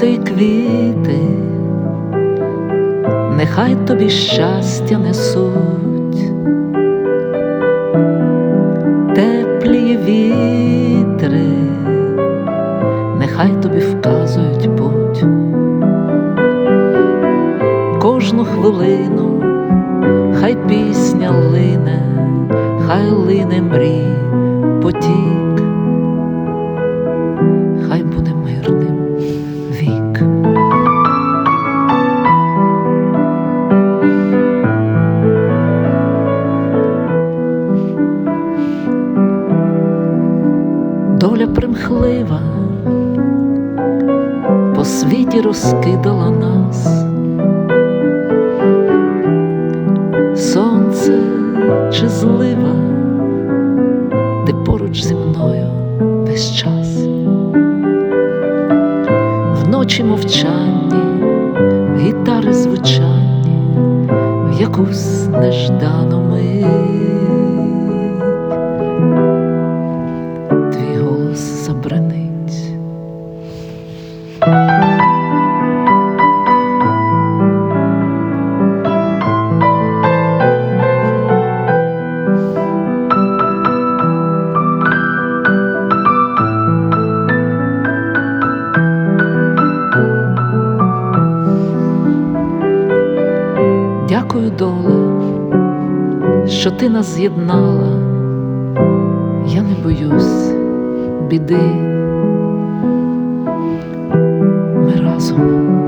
сонце й квіти, нехай тобі щастя несуть, теплі вітри, нехай тобі вказують путь, кожну хвилину, хай пісня лине, хай лине мрій. Доля примхлива по світі розкидала нас, сонце чи злива, ти поруч зі мною весь час, вночі мовчанні, гітари звучанні, в якусь неждану мить. Дякую, доле, що ти нас з'єднала. Я не боюсь біди. Ми разом.